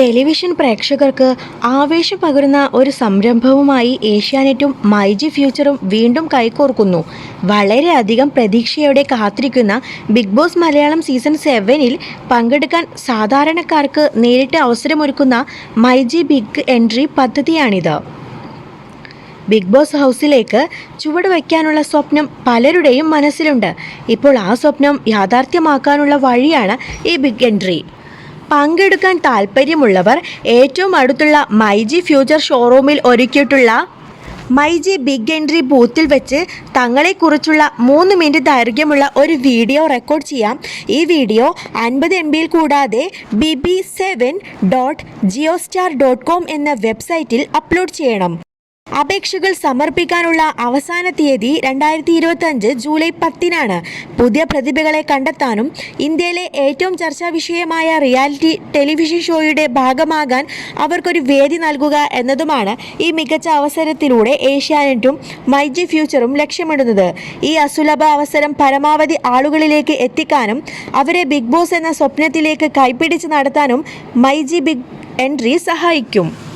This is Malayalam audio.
ടെലിവിഷൻ പ്രേക്ഷകർക്ക് ആവേശം പകരുന്ന ഒരു സംരംഭവുമായി ഏഷ്യാനെറ്റും മൈജി ഫ്യൂച്ചറും വീണ്ടും കൈകോർക്കുന്നു. വളരെയധികം പ്രതീക്ഷയോടെ കാത്തിരിക്കുന്ന ബിഗ് ബോസ് മലയാളം സീസൺ സെവനിൽ പങ്കെടുക്കാൻ സാധാരണക്കാർക്ക് നേരിട്ട് അവസരമൊരുക്കുന്ന മൈജി ബിഗ് എൻട്രി പദ്ധതിയാണിത്. ബിഗ് ബോസ് ഹൗസിലേക്ക് ചുവട് വയ്ക്കാനുള്ള സ്വപ്നം പലരുടെയും മനസ്സിലുണ്ട്. ഇപ്പോൾ ആ സ്വപ്നം യാഥാർത്ഥ്യമാക്കാനുള്ള വഴിയാണ് ഈ ബിഗ് എൻട്രി. പങ്കെടുക്കാൻ താല്പര്യമുള്ളവർ ഏറ്റവും അടുത്തുള്ള മൈജി ഫ്യൂച്ചർ ഷോറൂമിൽ ഒരുക്കിയിട്ടുള്ള മൈജി ബിഗ് എൻട്രി ബൂത്തിൽ വെച്ച് തങ്ങളെക്കുറിച്ചുള്ള മൂന്ന് മിനിറ്റ് ദൈർഘ്യമുള്ള ഒരു വീഡിയോ റെക്കോർഡ് ചെയ്യാം. ഈ വീഡിയോ അൻപത് എം ബിയിൽ കൂടാതെ B B seven dot Jio star dot com എന്ന വെബ്സൈറ്റിൽ അപ്ലോഡ് ചെയ്യണം. അപേക്ഷകൾ സമർപ്പിക്കാനുള്ള അവസാന തീയതി രണ്ടായിരത്തി ഇരുപത്തി അഞ്ച് ജൂലൈ പത്തിനാണ്. പുതിയ പ്രതിഭകളെ കണ്ടെത്താനും ഇന്ത്യയിലെ ഏറ്റവും ചർച്ചാ വിഷയമായ റിയാലിറ്റി ടെലിവിഷൻ ഷോയുടെ ഭാഗമാകാൻ അവർക്കൊരു വേദി നൽകുക എന്നതുമാണ് ഈ മികച്ച അവസരത്തിലൂടെ ഏഷ്യാനെറ്റും മൈജി ഫ്യൂച്ചറും ലക്ഷ്യമിടുന്നത്. ഈ അസുലഭ അവസരം പരമാവധി ആളുകളിലേക്ക് എത്തിക്കാനും അവരെ ബിഗ് ബോസ് എന്ന സ്വപ്നത്തിലേക്ക് കൈപിടിച്ച് നടത്താനും മൈജി ബിഗ് എൻട്രി സഹായിക്കും.